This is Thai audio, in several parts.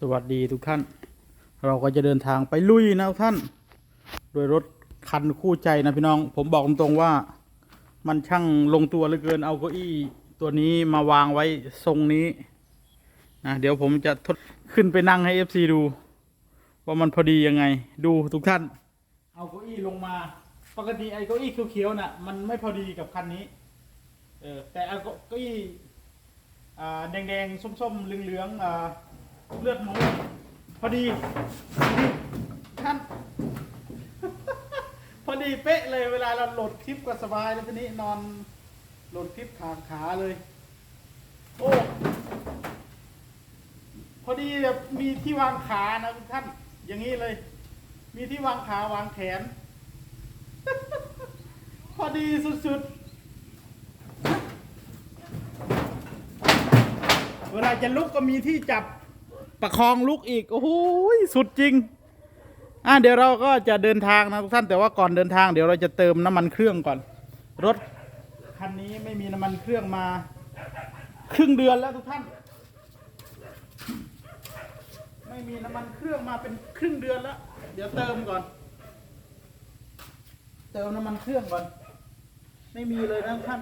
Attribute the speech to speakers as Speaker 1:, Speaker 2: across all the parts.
Speaker 1: สวัสดีทุกท่าน เราก็จะเดินทางไปลุยนะท่าน โดยรถคันคู่ใจนะพี่น้อง ผมบอกตรงๆว่า มันช่างลงตัวเหลือเกินเอาเก้าอี้ตัวนี้มาวางไว้ทรงนี้นะเดี๋ยวผมจะทดขึ้นไปนั่งให้เอฟซีดู ว่ามันพอดียังไง ดูทุกท่าน เอาเก้าอี้ลงมา ปกติไอ้เก้าอี้เขียวๆน่ะมันไม่พอดีกับคันนี้ เออแต่เอาเก้าอี้อ่าแดงๆส้มๆเหลืองๆอ่า เลือดหมู พอดีท่านพอดีเป๊ะเลยเวลาเราโหลดคลิปก็สบายแล้วทีนี้นอนโหลดคลิปขาขาเลย โอ้พอดีแบบมีที่วางขานะทุกท่าน อย่างนี้เลย มีที่วางขาวางแขน พอดีสุดๆ เวลาจะลุกก็มีที่จับ ประคองลุกอีก โอ้โหสุดจริง อะเดี๋ยวเราก็จะเดินทางนะทุกท่านแต่ว่าก่อนเดินทางเดี๋ยวเราจะเติมน้ำมันเครื่องก่อน รถคันนี้ไม่มีน้ำมันเครื่องมา ครึ่งเดือนแล้วทุกท่าน ไม่มีน้ำมันเครื่องมาเป็นครึ่งเดือนแล้ว เดี๋ยวเติมก่อน เติมน้ำมันเครื่องก่อน ไม่มีเลยนะท่าน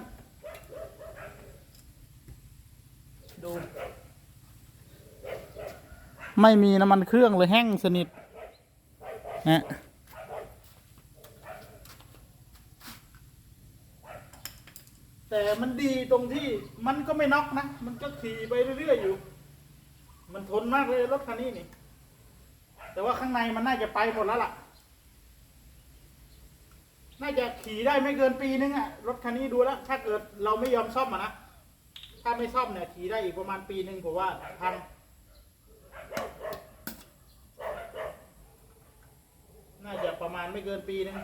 Speaker 1: ดู ไม่มีน้ำมันเครื่องเลยแห้งสนิทนะแต่มันดีตรงที่มันก็ไม่น็อกนะ มันก็ขี่ไปเรื่อยๆอยู่ มันทนมากเลยรถคันนี้นี่ แต่ว่าข้างในมันน่าจะไปหมดแล้วล่ะ น่าจะขี่ได้ไม่เกินปีนึงอะรถคันนี้ดูแล้ว ถ้าเกิดเราไม่ยอมซ่อมอะนะ ถ้าไม่ซ่อมเนี่ยขี่ได้อีกประมาณปีหนึ่งผมว่าพัง น่าจะประ มาณไม่เกินปีนึง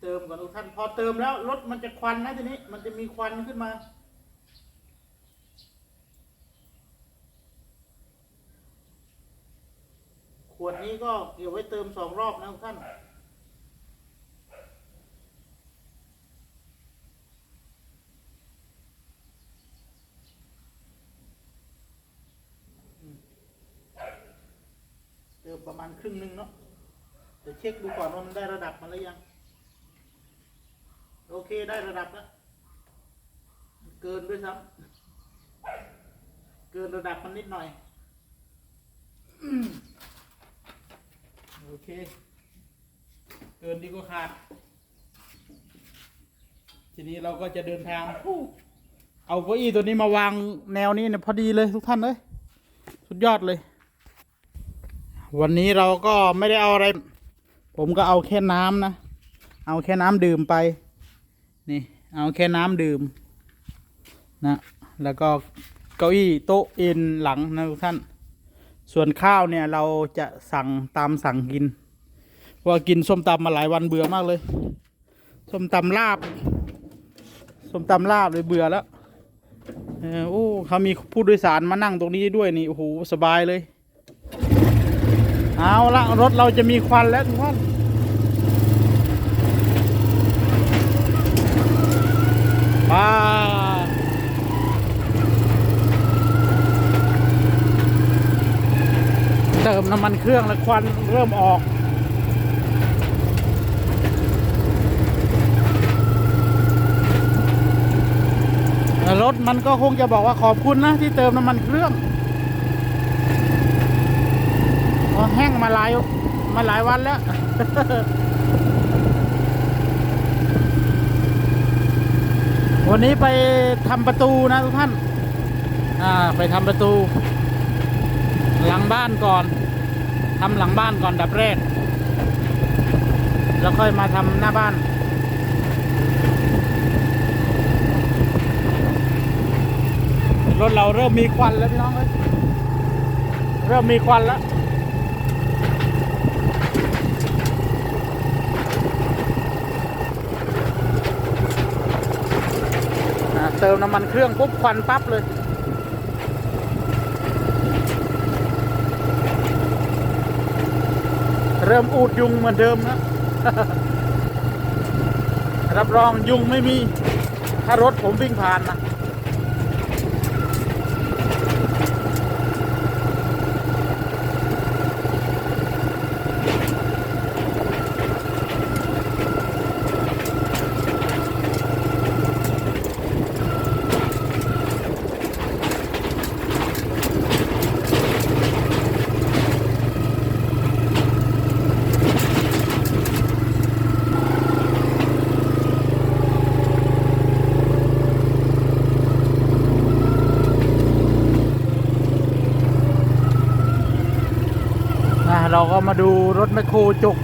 Speaker 1: เติมก่อนทุกท่านพอเติมแล้วรถมันจะควันนะทีนี้มันจะมีควันขึ้นมา ขวด นี้ก็เก็บไว้เติมสองรอบนะท่านเติมประมาณครึ่งหนึงเนาะเดี๋ยวเช็คดูก่อนว่ามันได้ระดับมาหรือยัง โอเคได้ระดับแล้วเกินด้วยซ้ำเกินระดับมันนิดหน่อย โอเค เกินดีกว่าขาด ทีนี้เราก็จะเดินทาง เอาเก้าอี้ตัวนี้มาวางแนวนี้เนี่ยพอดีเลยทุกท่านเลย สุดยอดเลย วันนี้เราก็ไม่ได้เอาอะไร ผมก็เอาแค่น้ำนะ เอาแค่น้ำดื่มไป นี่ เอาแค่น้ำดื่ม นะ แล้วก็เก้าอี้โต๊ะเอ็นหลังนะทุกท่าน ส่วนข้าวเนี่ยเราจะสั่งตามสั่งกินเพราะว่ากินส้มตำมาหลายวันเบื่อมากเลย ส้มตำลาบ ส้มตำลาบเลยเบื่อแล้วเออโอ้เขามีผู้โดยสารมานั่งตรงนี้ด้วยนี่โอ้โหสบายเลย เอาละรถเราจะมีควันแล้วทุกท่านว้าเติม น้ำมันเครื่องแล้วควันเริ่มออกรถมันก็คงจะบอกว่าขอบคุณนะที่เติมน้ำมันเครื่องอ๋อแห้งมาหลายมาหลายวันแล้ววันนี้ไปทำประตูนะทุกท่าน อ่า ไปทำประตู หลังบ้านก่อน ทำหลังบ้านก่อนดับแรก แล้วค่อยมาทำหน้าบ้าน รถเราเริ่มมีควันแล้วพี่น้องเอ้ยเริ่มมีควันแล้วเติมน้ำมันเครื่องปุ๊บควันปั๊บเลย เริ่มอูดยุงเหมือนเดิมนะรับรองยุงไม่มี ถ้ารถผมวิ่งผ่านนะ เราก็มาดูรถแมคโครจก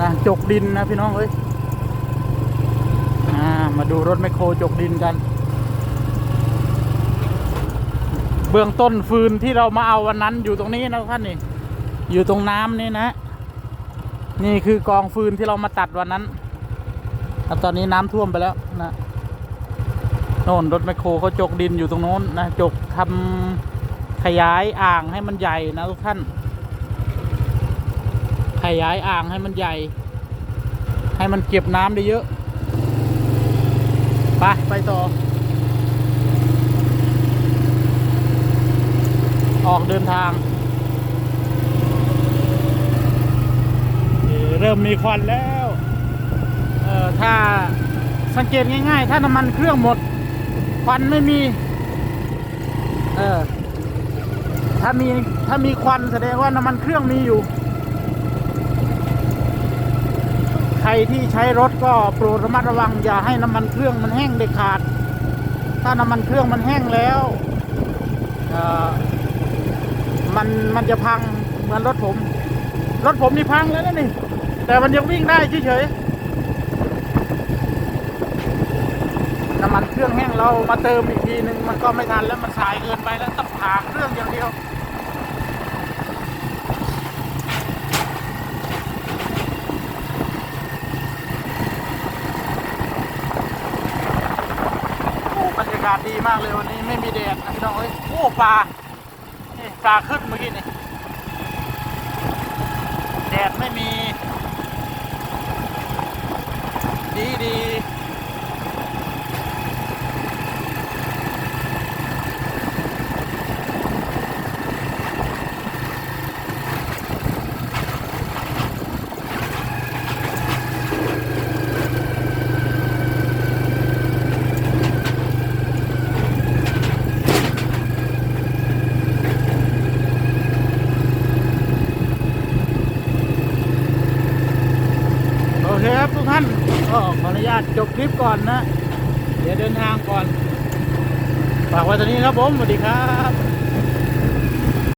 Speaker 1: นะจกดินนะพี่น้องเอ้ยมาดูรถแมคโครจกดินกัน เบื้องต้นฟืนที่เรามาเอาวันนั้นอยู่ตรงนี้นะท่านนี่ อยู่ตรงน้ำนี่นะ นี่คือกองฟืนที่เรามาตัดวันนั้นแล้วตอนนี้น้ำท่วมไปแล้วนะโน่นรถแมคโครเขาจกดินอยู่ตรงโน้นนะจกทำขยายอ่างให้มันใหญ่นะทุกท่าน ขยายอ่างให้มันใหญ่ ให้มันเก็บน้ำได้เยอะ ไป ไปต่อ ออกเดินทาง เริ่มมีควันแล้วเออถ้าสังเกตง่ายๆ ถ้าน้ำมันเครื่องหมด ควันไม่มี เออถ้ามีถ้ามีควันแสดงว่าน้ำมันเครื่องมีอยู่ ใค รที่ใช้รถก็โปรดระมัดระวังอย่าให้น้ำมันเครื่องมันแห้งเด็ดขาด ถ้าน้ำมันเครื่องมันแห้งแล้วมันมันจะพังเหมือนรถผม รถผมนี่พังแล้วนะนี่ แต่มันยังวิ่งได้เฉยๆน้ำมันเครื่องแห้งเรามาเติมอีกทีหนึ่งมันก็ไม่ทันแล้วมันสายเกินไปแล้วต้องผ่าเครื่องอย่างเดียว โอ้บรรยากาศดีมากเลยวันนี้ไม่มีแดดนะพี่น้องเอ้ยโอ้ปลานี่ปลาขึ้นเมื่อกี้นี่แดดไม่มี ดีดีโอเคครับทุกท่านก็ขออนุญาตจบคลิปก่อนนะ เดี๋ยวเดินทางก่อน ฝากไว้ตอนนี้ครับผม สวัสดีครับ